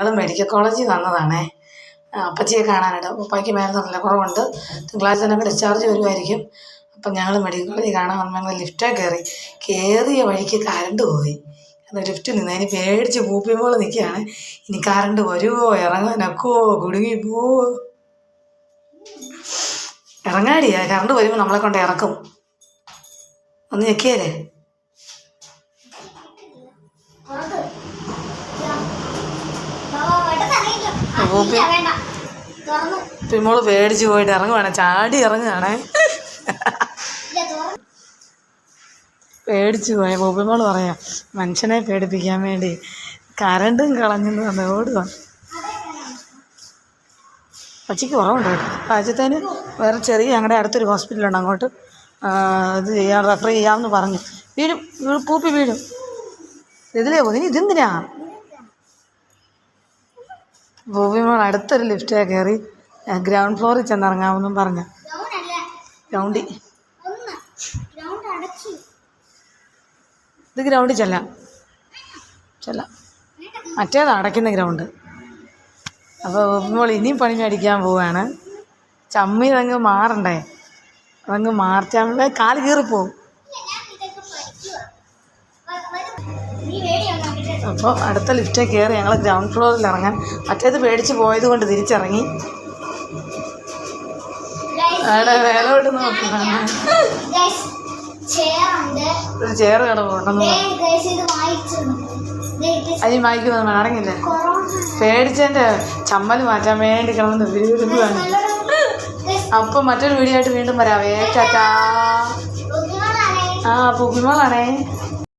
ഞങ്ങൾ മെഡിക്കൽ കോളേജിൽ വന്നതാണേ. അപ്പച്ചിയെ കാണാനായിട്ട്. അപ്പയ്ക്ക് മേലെ നല്ല കുറവുണ്ട്. തിങ്കളാഴ്ച തന്നെ ഡിസ്ചാർജ് വരുമായിരിക്കും അപ്പം ഞങ്ങൾ മെഡിക്കൽ കോളേജിൽ കാണാൻ വന്നപ്പോൾ ലിഫ്റ്റേ കയറി കയറിയ വഴിക്ക് കറണ്ട് പോയി. അത് ലിഫ്റ്റ് നിന്ന് അതിന് പേടിച്ച് പൂപ്പിയുമ്പോൾ നിൽക്കുകയാണ് ഇനി കറണ്ട് വരുമോ ഇറങ്ങാനൊക്കോ കുടുങ്ങി പോവോ? ഇറങ്ങാടിയാ. കറണ്ട് വരുമ്പോൾ നമ്മളെ കൊണ്ട് ഇറക്കും. ഒന്ന് ഞെക്കിയല്ലേ പൂപ്പിമോൾ പേടിച്ചു പോയിട്ട് ഇറങ്ങുവാണ്. ചാടി ഇറങ്ങുകയാണേ പേടിച്ചു പോയ. പൂപ്പിമോൾ പറയാം മനുഷ്യനെ പേടിപ്പിക്കാൻ വേണ്ടി കരണ്ടും കളഞ്ഞെന്ന് പറഞ്ഞ് ഓടുക പച്ചയ്ക്ക് കുറവുണ്ട്. ആഴ്ചത്തേന് വേറെ ചെറിയ ഞങ്ങളുടെ അടുത്തൊരു ഹോസ്പിറ്റലുണ്ട്. അങ്ങോട്ട് ഇത് ചെയ്യാൻ റെഫർ ചെയ്യാമെന്ന് പറഞ്ഞു. വീഴും പൂപ്പി വീഴും. ഇതിലേ പോകും ഇതെന്തിനാ? പൂപ്പിമോൾ അടുത്തൊരു ലിഫ്റ്റേ കയറി ഗ്രൗണ്ട് ഫ്ലോറിൽ ചെന്നിറങ്ങാമെന്നും പറഞ്ഞു. ഗ്രൗണ്ടിൽ ഇത് ഗ്രൗണ്ടിൽ ചെല്ലാം. ചെല്ലാം. മറ്റേത് അടയ്ക്കുന്ന ഗ്രൗണ്ട് അപ്പോൾ ഇപ്പോൾ ഇനിയും പണി മേടിക്കാൻ പോവാണ്. ചമ്മി അതങ്ങ് മാറണ്ടേ? അതങ്ങ് മാറ്റാൻ കാൽ കീറിപ്പോവും. അപ്പോൾ അടുത്ത ലിഫ്റ്റേ കയറി ഞങ്ങൾ ഗ്രൗണ്ട് ഫ്ലോറിൽ ഇറങ്ങാൻ മറ്റേത് പേടിച്ച് പോയത് കൊണ്ട് തിരിച്ചിറങ്ങി. അവിടെ വേലോട്ട് ചെയറുണ്ട് ഒരു ചെയർ കിടപ്പുണ്ടെന്ന് ഇത് അതി അതിന് വായിക്കുന്നു അടങ്ങില്ലേ കൊറോണ പേടിച്ചതിന്റെ ചമ്മൽ മാറ്റാൻ വേണ്ടി കിടന്ന് വിരുവിരുവാണ് അപ്പം മറ്റൊരു വീഡിയോ ആയിട്ട് വീണ്ടും വരാം. ബുദ്ധിമുട്ടാണ് ആ പൂപ്പിമോളാണേ